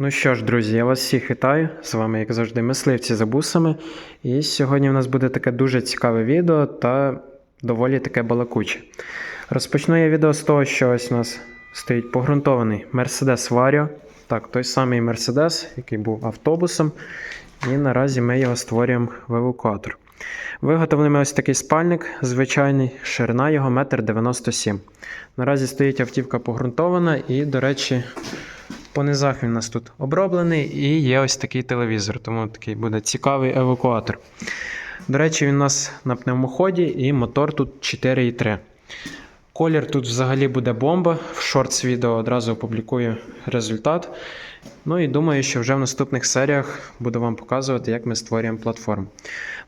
Ну що ж, друзі, я вас всіх вітаю. З вами, як завжди, мисливці за бусами. І сьогодні в нас буде таке дуже цікаве відео та доволі таке балакуче. Розпочну я відео з того, що ось у нас стоїть погрунтований Mercedes Vario. Так, той самий Mercedes, який був автобусом. І наразі ми його створюємо в евакуатор. Виготовлений ось такий спальник, звичайний, ширина його 1,97 м. Наразі стоїть автівка погрунтована і, до речі, по низах він у нас тут оброблений і є ось такий телевізор, тому такий буде цікавий евакуатор. До речі, він у нас на пневмоході і мотор тут 4,3. Колір тут взагалі буде бомба. В шортс відео одразу опублікую результат. Ну і думаю, що вже в наступних серіях буду вам показувати, як ми створюємо платформу.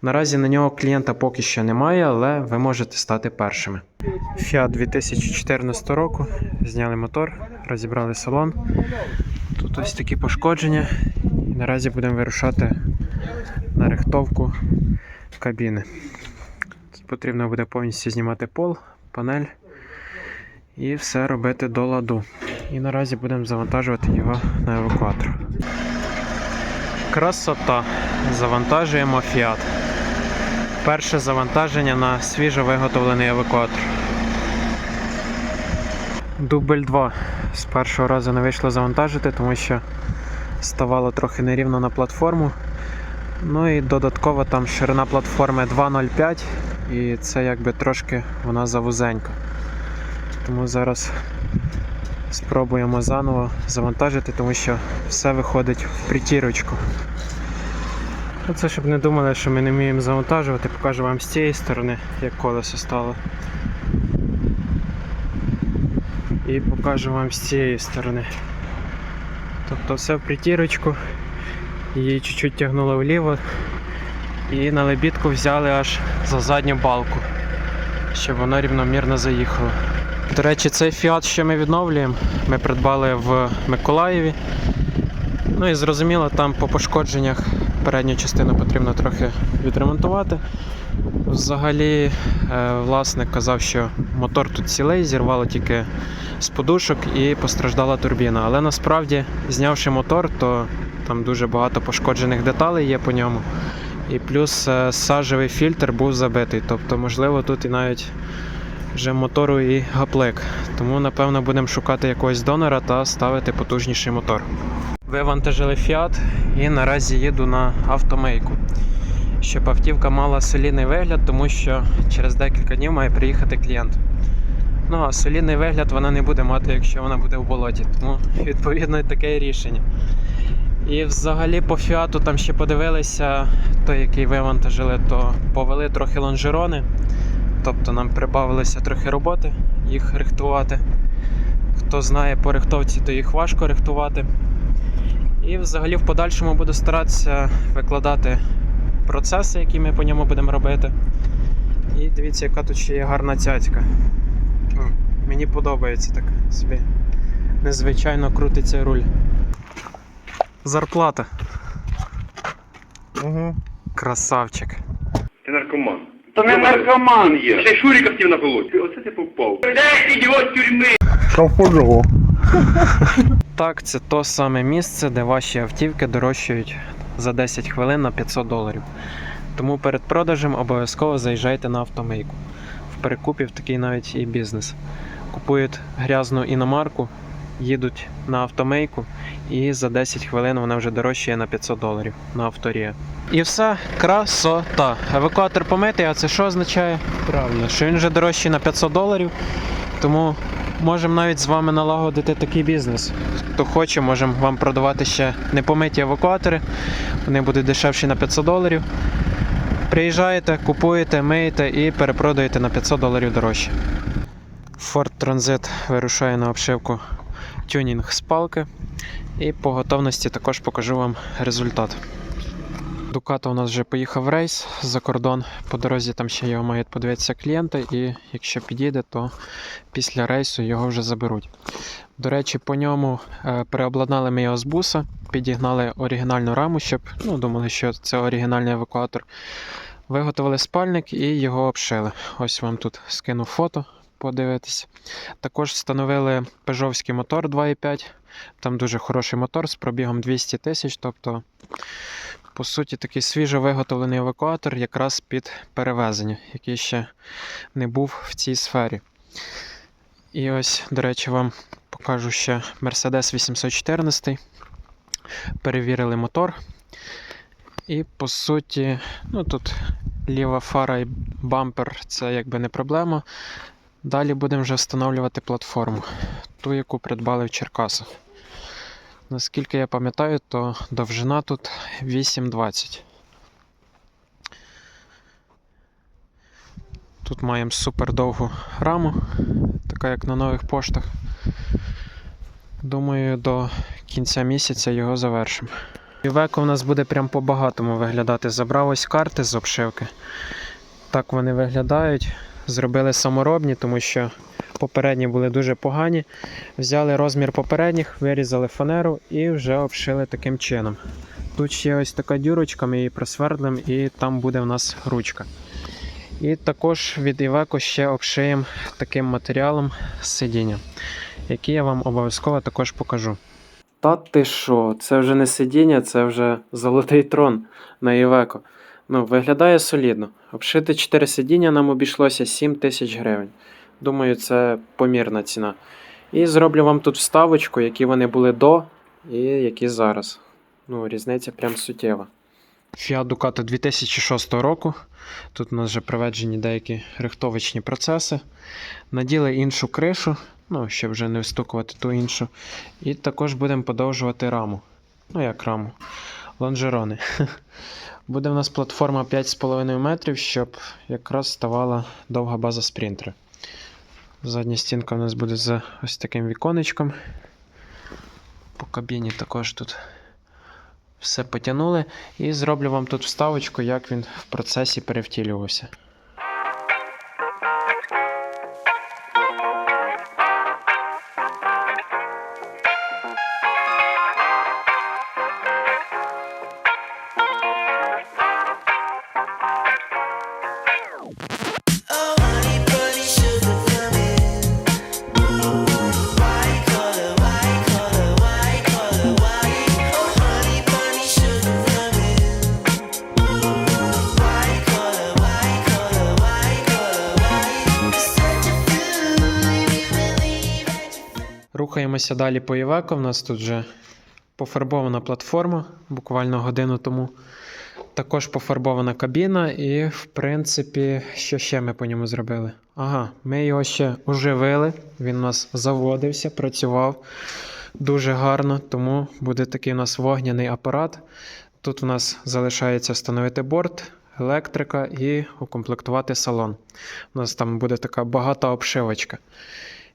Наразі на нього клієнта поки що немає, але ви можете стати першими. Fiat 2014 року. Зняли мотор, розібрали салон. Тут ось такі пошкодження. І наразі будемо вирушати на рихтовку кабіни. Тут потрібно буде повністю знімати пол, панель і все робити до ладу. І наразі будемо завантажувати його на евакуатор. Красота. Завантажуємо Fiat. Перше завантаження на свіжо виготовлений евакуатор. Дубль 2. З першого разу не вийшло завантажити, тому що ставало трохи нерівно на платформу. Ну і додатково там ширина платформи 2.05 і це якби трошки вона завузенька. Тому зараз спробуємо заново завантажити, тому що все виходить в притірочку. Оце щоб не думали, що ми не вміємо завантажувати, покажу вам з цієї сторони, як колесо стало. І покажу вам з цієї сторони. Тобто все в притірочку, її чуть-чуть тягнуло вліво і на лебідку взяли аж за задню балку, щоб воно рівномірно заїхало. До речі, цей фіат, що ми відновлюємо, ми придбали в Миколаєві. Ну і зрозуміло, там по пошкодженнях передню частину потрібно трохи відремонтувати. Взагалі, е, власник казав, що мотор тут цілий, зірвало тільки з подушок і постраждала турбіна. Але насправді, знявши мотор, то там дуже багато пошкоджених деталей є по ньому. І плюс е, сажевий фільтр був забитий. Тобто, можливо, тут і навіть вже мотору і гаплик. Тому, напевно, будемо шукати якогось донора та ставити потужніший мотор. Вивантажили Fiat і наразі їду на автомейку. Щоб автівка мала солідний вигляд, тому що через декілька днів має приїхати клієнт. Ну а солідний вигляд вона не буде мати, якщо вона буде в болоті. Тому відповідно таке рішення. І взагалі по фіату там ще подивилися, той, який вивантажили, то повели трохи лонжерони. Тобто нам прибавилося трохи роботи їх рихтувати. Хто знає по рихтовці, то їх важко рихтувати. І взагалі в подальшому буду старатися викладати процеси, які ми по ньому будемо робити. І дивіться, яка тут ще є гарна цяцька. Мені подобається так собі. Незвичайно крутиться руль. Зарплата. Угу. Красавчик. Ти наркоман. То не наркоман є. Ще Шуріка хотів на болоті. Оце ти попав. Дай ідіот тюрми! Шавпожого. Так, це то саме місце, де ваші автівки дорожчають за 10 хвилин на 500 доларів. Тому перед продажем обов'язково заїжджайте на автомийку. В перекупів такий навіть і бізнес. Купують грязну іномарку, їдуть на автомийку, і за 10 хвилин вона вже дорожчає на 500 доларів на авторія. І все, красота. Евакуатор помитий, а це що означає? Правильно, що він вже дорожчий на 500 доларів. Тому можемо навіть з вами налагодити такий бізнес. Хто хоче, можемо вам продавати ще непомиті евакуатори. Вони будуть дешевші на 500 доларів. Приїжджаєте, купуєте, миєте і перепродаєте на 500 доларів дорожче. Ford Transit вирушає на обшивку тюнінг з палки. І по готовності також покажу вам результат. Дукато у нас вже поїхав рейс за кордон. По дорозі там ще його мають подивитися клієнти, і якщо підійде, то після рейсу його вже заберуть. До речі, по ньому е, переобладнали ми його з буса, підігнали оригінальну раму, щоб ну, думали, що це оригінальний евакуатор. Виготовили спальник і його обшили. Ось вам тут скину фото, подивитись. Також встановили пежовський мотор 2.5 Там дуже хороший мотор з пробігом 200 тисяч. Тобто, по суті, такий свіжо виготовлений евакуатор якраз під перевезення, який ще не був в цій сфері. І ось, до речі, вам покажу ще Mercedes 814. Перевірили мотор. І по суті, ну тут ліва фара і бампер це якби не проблема. Далі будемо вже встановлювати платформу, ту, яку придбали в Черкасах. Наскільки я пам'ятаю, то довжина тут 8,20. Тут маємо супер довгу раму, така як на нових поштах. Думаю, до кінця місяця його завершимо. Веко в нас буде прям по-багатому виглядати. Забрав ось карти з обшивки. Так вони виглядають. Зробили саморобні, тому що попередні були дуже погані. Взяли розмір попередніх, вирізали фанеру і вже обшили таким чином. Тут ще ось така дюрочка, ми її просвердлимо, і там буде в нас ручка. І також від Iveco ще обшиємо таким матеріалом сидіння, який я вам обов'язково також покажу. Та ти що, це вже не сидіння, це вже золотий трон на Iveco. Ну, виглядає солідно. Обшити 4 сидіння нам обійшлося 7 тисяч гривень. Думаю, це помірна ціна. І зроблю вам тут вставочку, які вони були до і які зараз. Ну, різниця прям суттєва. Fiat Ducato 2006 року. Тут у нас вже проведені деякі рихтовочні процеси. Наділи іншу кришу, ну, щоб вже не встукувати ту іншу. І також будемо подовжувати раму. Ну, як раму. Лонжерони. Буде в нас платформа 5,5 метрів, щоб якраз ставала довга база спринтера. Задня стінка у нас буде з ось таким віконечком. По кабіні також тут все потягнули. І зроблю вам тут вставочку, як він в процесі перевтілювався. Рухаємося далі по Івеко. У нас тут вже пофарбована платформа буквально годину тому. Також пофарбована кабіна, і, в принципі, що ще ми по ньому зробили? Ага, ми його ще оживили. Він у нас заводився, працював дуже гарно, тому буде такий у нас вогняний апарат. Тут у нас залишається встановити борт, електрика і укомплектувати салон. У нас там буде така багата обшивочка.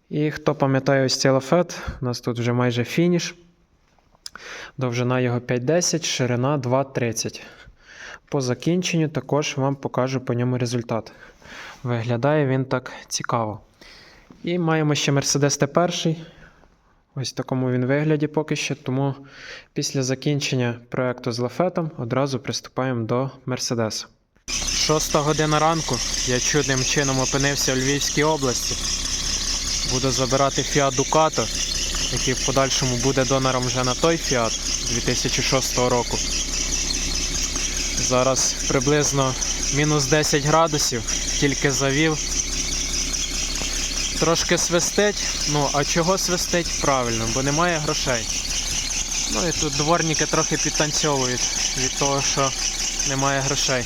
І хто пам'ятає ось цей лафет, у нас тут вже майже фініш. Довжина його 5,10, ширина 2,30. По закінченню також вам покажу по ньому результат. Виглядає він так цікаво. І маємо ще Mercedes T1. Ось в такому він вигляді поки що. Тому після закінчення проекту з лафетом одразу приступаємо до Mercedes. Шоста година ранку. Я чудним чином опинився у Львівській області. Буду забирати Fiat Ducato, який в подальшому буде донором вже на той Fiat 2006 року. Зараз приблизно мінус 10 градусів, тільки завів. Трошки свистить. Ну, а чого свистить? Правильно, бо немає грошей. Ну і тут дворники трохи підтанцьовують від того, що немає грошей.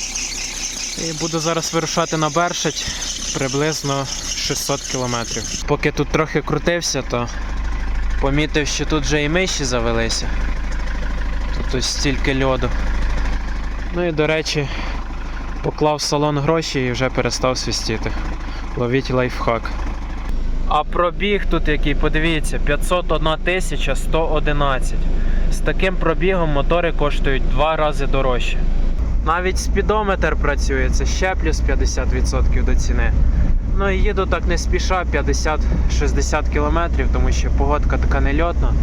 І буду зараз вирушати на Бершить приблизно 600 кілометрів. Поки тут трохи крутився, то помітив, що тут вже і миші завелися. Тут ось стільки льоду. Ну і до речі, поклав в салон гроші і вже перестав свистіти. Ловіть лайфхак. А пробіг тут який, подивіться, 501 тисяча 111. З таким пробігом мотори коштують два рази дорожче. Навіть спідометр працює, це ще плюс 50% до ціни. Ну і їду так не спіша, 50-60 км, тому що погодка така нельотна,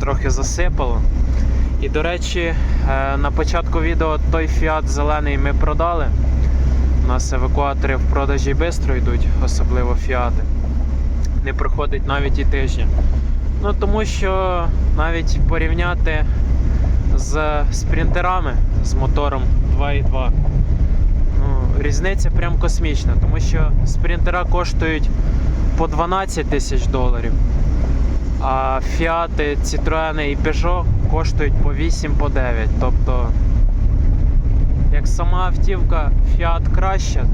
трохи засипало. І до речі, е, на початку відео той фіат зелений ми продали. У нас евакуатори в продажі швидко йдуть, особливо фіати. Не проходить навіть і тижня. Ну тому що навіть порівняти з спринтерами з мотором 2.2. Ну, різниця прям космічна, тому що спринтера коштують по 12 тисяч доларів, а Фіати, Citroen і Peugeot коштують по 8 по 9. Тобто, як сама автівка Fiat краща,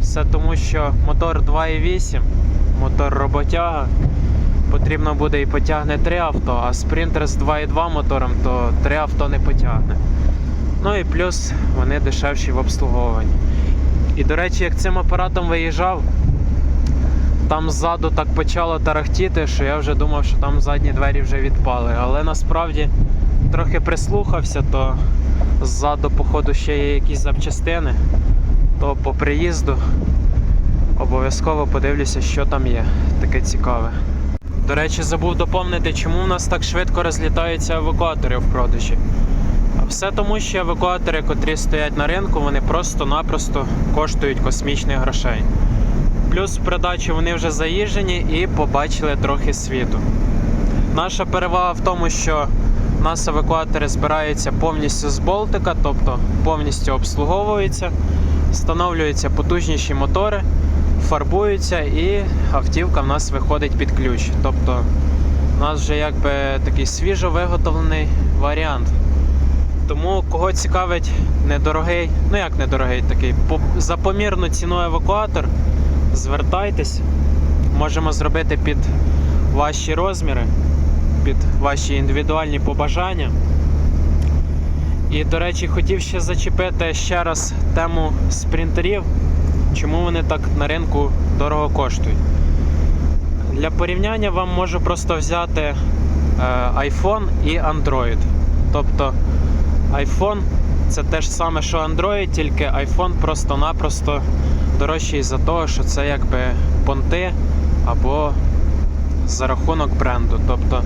все тому, що мотор 2.8, мотор роботяга. Потрібно буде і потягне 3 авто, а спринтер з 2.2 мотором, то 3 авто не потягне. Ну і плюс вони дешевші в обслуговуванні. І до речі, як цим апаратом виїжджав, там ззаду так почало тарахтіти, що я вже думав, що там задні двері вже відпали. Але насправді трохи прислухався, то ззаду, походу, ще є якісь запчастини. То по приїзду обов'язково подивлюся, що там є. Таке цікаве. До речі, забув доповнити, чому у нас так швидко розлітаються евакуатори в продажі. Все тому, що евакуатори, котрі стоять на ринку, вони просто-напросто коштують космічних грошей. Плюс в придачу вони вже заїжджені і побачили трохи світу. Наша перевага в тому, що у нас евакуатори збираються повністю з болтика, тобто повністю обслуговуються, встановлюються потужніші мотори, фарбуються і автівка в нас виходить під ключ. Тобто у нас вже якби такий свіжо виготовлений варіант. Тому кого цікавить недорогий, ну як недорогий, такий за помірну ціну евакуатор, звертайтесь. Можемо зробити під ваші розміри, під ваші індивідуальні побажання. І, до речі, хотів ще зачепити ще раз тему спринтерів, чому вони так на ринку дорого коштують. Для порівняння вам можу просто взяти е, iPhone і Android. Тобто iPhone це те ж саме, що Android, тільки iPhone просто-напросто дорожчий за того, що це якби понти або за рахунок бренду. Тобто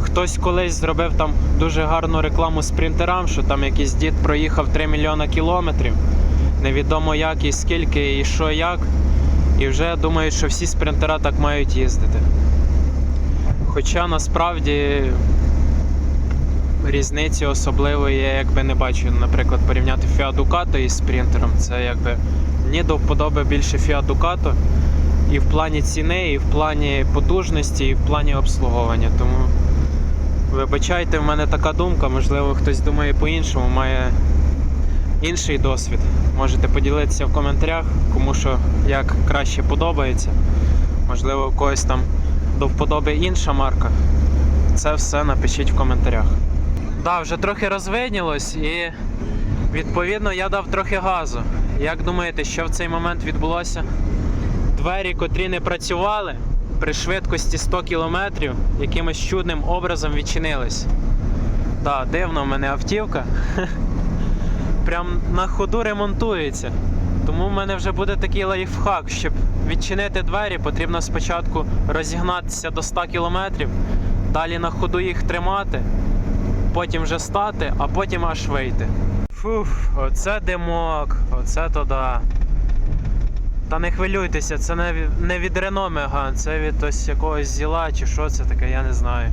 хтось колись зробив там дуже гарну рекламу спринтерам, що там якийсь дід проїхав 3 мільйона кілометрів. Невідомо як і скільки, і що як. І вже думають, що всі спринтера так мають їздити. Хоча насправді різниці особливої я якби не бачу. Наприклад, порівняти Fiat Ducato із спринтером. Це якби мені до вподоби більше Fiat Ducato і в плані ціни, і в плані потужності, і в плані обслуговування. Тому вибачайте, в мене така думка, можливо, хтось думає по-іншому, має інший досвід. Можете поділитися в коментарях, кому що як краще подобається. Можливо, у когось там до вподоби інша марка. Це все напишіть в коментарях. Да, вже трохи розвиднілось і відповідно я дав трохи газу. Як думаєте, що в цей момент відбулося? Двері, котрі не працювали при швидкості 100 км, якимось чудним образом відчинились. Да, дивно в мене автівка. Прям на ходу ремонтується. Тому в мене вже буде такий лайфхак, щоб відчинити двері, потрібно спочатку розігнатися до 100 км, далі на ходу їх тримати, потім вже стати, а потім аж вийти. Фуф, оце димок, оце то да. Та не хвилюйтеся, це не, не від Megane, це від ось якогось зіла чи що це таке, я не знаю.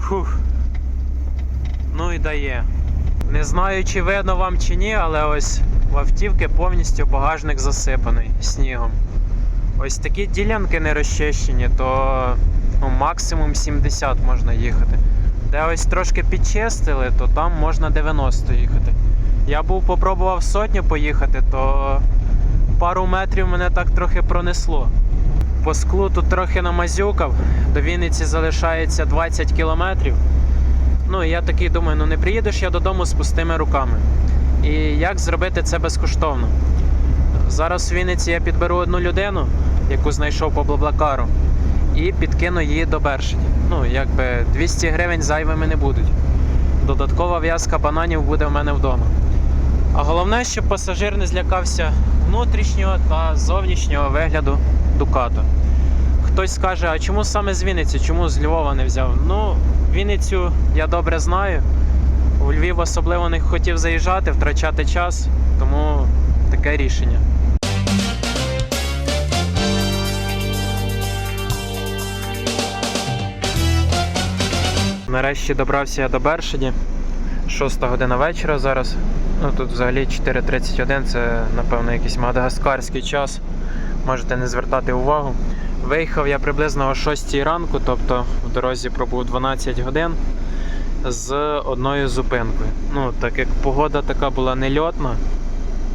Фух. Ну і дає. Не знаю, чи видно вам чи ні, але ось в автівки повністю багажник засипаний снігом. Ось такі ділянки не розчищені, то ну, максимум 70 можна їхати. Де ось трошки підчистили, то там можна 90 їхати. Я був попробував сотню поїхати, то пару метрів мене так трохи пронесло. По склу тут трохи намазюкав, до Вінниці залишається 20 кілометрів. Ну і я такий думаю, ну не приїдеш я додому з пустими руками. І як зробити це безкоштовно? Зараз в Вінниці я підберу одну людину, яку знайшов по Блаблакару, і підкину її до Бершені. Ну, якби 200 гривень зайвими не будуть. Додаткова в'язка бананів буде в мене вдома. А головне, щоб пасажир не злякався внутрішнього та зовнішнього вигляду Дукато. Хтось скаже, а чому саме з Вінниці, чому з Львова не взяв? Ну, Вінницю я добре знаю. У Львів особливо не хотів заїжджати, втрачати час, тому таке рішення. Нарешті добрався я до Бершаді. 6 година вечора зараз. Ну тут взагалі 4.31, це напевно якийсь мадагаскарський час. Можете не звертати увагу. Виїхав я приблизно о 6 ранку, тобто в дорозі пробув 12 годин з одною зупинкою. Ну, так як погода така була нельотна,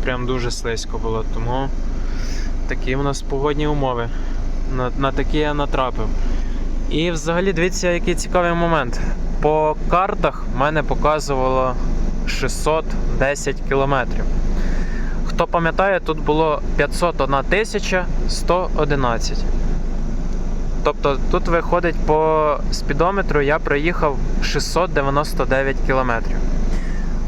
прям дуже слизько було, тому такі у нас погодні умови. На, на такі я натрапив. І взагалі дивіться, який цікавий момент. По картах мене показувало 610 кілометрів. Хто пам'ятає, тут було 501 тисяча 111. Тобто тут виходить по спідометру я проїхав 699 кілометрів.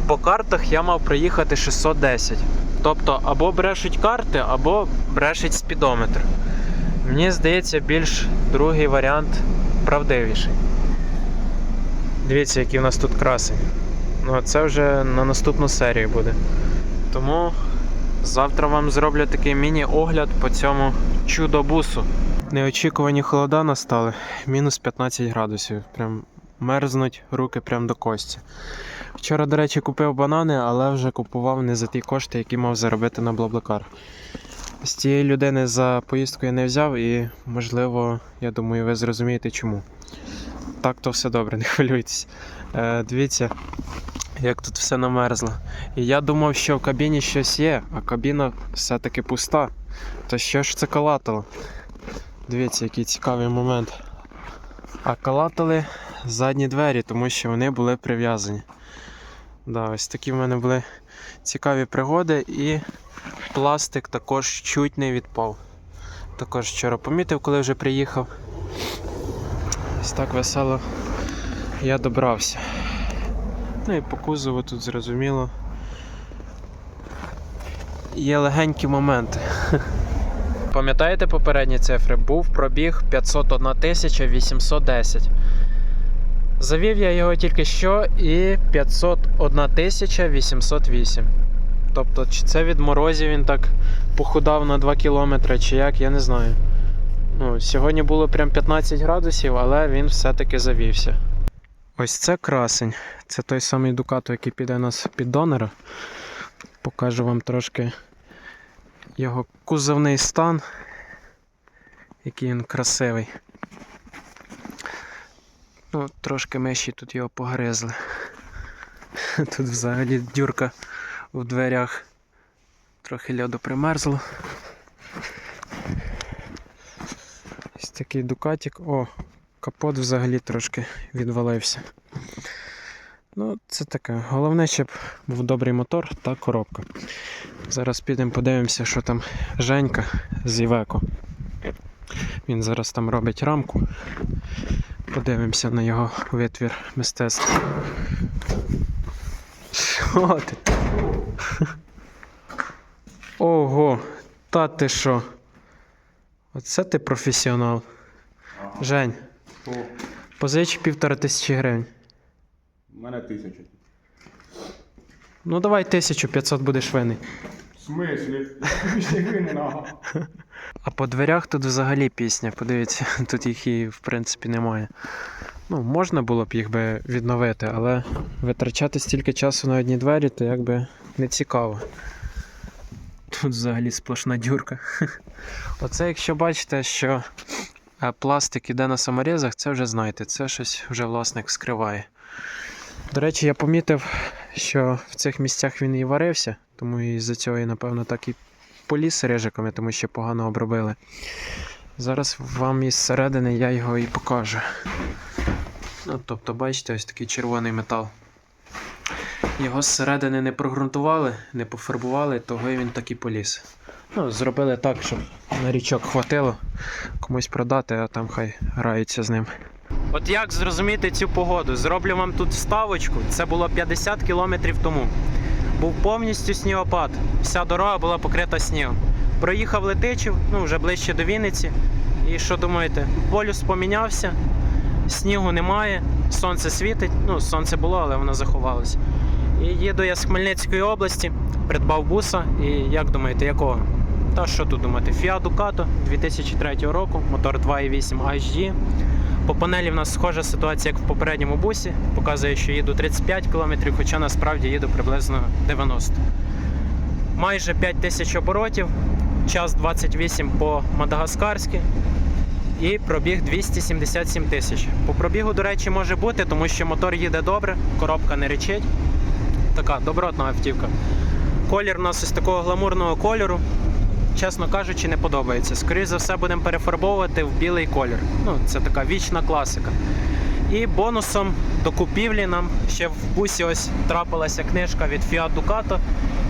По картах я мав проїхати 610. Тобто або брешуть карти, або брешить спідометр. Мені здається, більш другий варіант правдивіший. Дивіться, які в нас тут краси. Ну, це вже на наступну серію буде. Тому завтра вам зроблю такий міні-огляд по цьому чудо-бусу. Неочікувані холода настали. Мінус 15 градусів. Прям мерзнуть руки прям до кості. Вчора, до речі, купив банани, але вже купував не за ті кошти, які мав заробити на Блаблакар. З цієї людини за поїздку я не взяв і, можливо, я думаю, ви зрозумієте чому. Так то все добре, не хвилюйтесь. Е, дивіться, як тут все намерзло. І я думав, що в кабіні щось є, а кабіна все-таки пуста. То що ж це калатало? Дивіться, який цікавий момент. А калатали задні двері, тому що вони були прив'язані. Да, ось такі в мене були цікаві пригоди і пластик також чуть не відпав. Також вчора помітив, коли вже приїхав. Ось так весело я добрався. Ну і по кузову тут зрозуміло. Є легенькі моменти. Пам'ятаєте попередні цифри? Був пробіг 501 810. Завів я його тільки що і 501 808. Тобто, чи це від морозів він так похудав на 2 кілометри, чи як, я не знаю. Ну, сьогодні було прям 15 градусів, але він все-таки завівся. Ось це красень. Це той самий Дукато, який піде нас під донора. Покажу вам трошки його кузовний стан, який він красивий. Ну, трошки миші тут його погризли. Тут взагалі дюрка в дверях. Трохи льоду примерзло. Ось такий дукатик. О, капот взагалі трошки відвалився. Ну, це таке. Головне, щоб був добрий мотор та коробка. Зараз підемо подивимося, що там Женька з Івеко. Він зараз там робить рамку. Подивимося на його витвір мистецтва. Що? Ого, та ти що? Оце ти професіонал. Жень, О, позич півтора тисячі гривень. у мене тисяча. Ну давай 1500 будеш винний. В смислі? А по дверях тут взагалі пісня. Подивіться, тут їх і в принципі немає. Ну, можна було б їх би відновити, але витрачати стільки часу на одні двері, то якби не цікаво. Тут взагалі сплошна дюрка. Оце, якщо бачите, що е, пластик іде на саморізах, це вже знаєте, це щось вже власник скриває. До речі, я помітив, що в цих місцях він і варився, тому і з-за цього, і, напевно, так і поліз рижиками, тому що погано обробили. Зараз вам із середини я його і покажу. Ну, тобто, бачите, ось такий червоний метал. Його зсередини не прогрунтували, не пофарбували, того і він так і поліз. Ну, зробили так, щоб на річок хватило комусь продати, а там хай граються з ним. От як зрозуміти цю погоду? Зроблю вам тут вставочку. Це було 50 кілометрів тому. Був повністю снігопад. Вся дорога була покрита снігом. Проїхав Летичів, ну вже ближче до Вінниці. І що думаєте? Полюс помінявся, снігу немає, сонце світить. Ну, сонце було, але воно заховалося. І їду я з Хмельницької області, придбав буса. І як думаєте, якого? Та що тут думати? Fiat Ducato 2003 року, мотор 2.8 HD, По панелі в нас схожа ситуація, як в попередньому бусі. Показує, що їду 35 км, хоча насправді їду приблизно 90 Майже 5 тисяч оборотів, час 28 по мадагаскарськи і пробіг 277 тисяч. По пробігу, до речі, може бути, тому що мотор їде добре, коробка не речить. Така добротна автівка. Колір у нас ось такого гламурного кольору. Чесно кажучи, не подобається. Скоріше за все, будемо перефарбовувати в білий колір. Ну, це така вічна класика. І бонусом до купівлі нам ще в бусі ось трапилася книжка від Fiat Ducato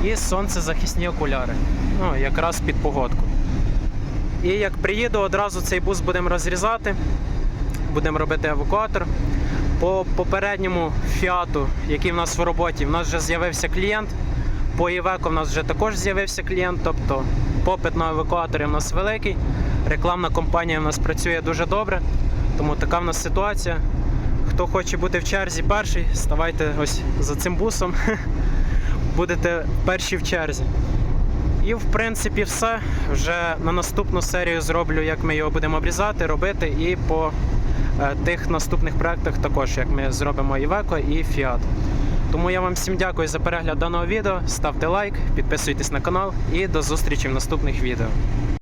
і сонцезахисні окуляри. Ну, якраз під погодку. І як приїду, одразу цей бус будемо розрізати, будемо робити евакуатор. По попередньому фіату, який в нас в роботі, в нас вже з'явився клієнт. По Івеко в нас вже також з'явився клієнт, тобто попит на евакуаторі в нас великий. Рекламна кампанія в нас працює дуже добре, тому така в нас ситуація. Хто хоче бути в черзі перший, ставайте ось за цим бусом. Будете перші в черзі. І в принципі все. Вже на наступну серію зроблю, як ми його будемо обрізати, робити, і по е, тих наступних проектах також, як ми зробимо Івеко і Фіат. Тому я вам всім дякую за перегляд даного відео. Ставте лайк, підписуйтесь на канал і до зустрічі в наступних відео.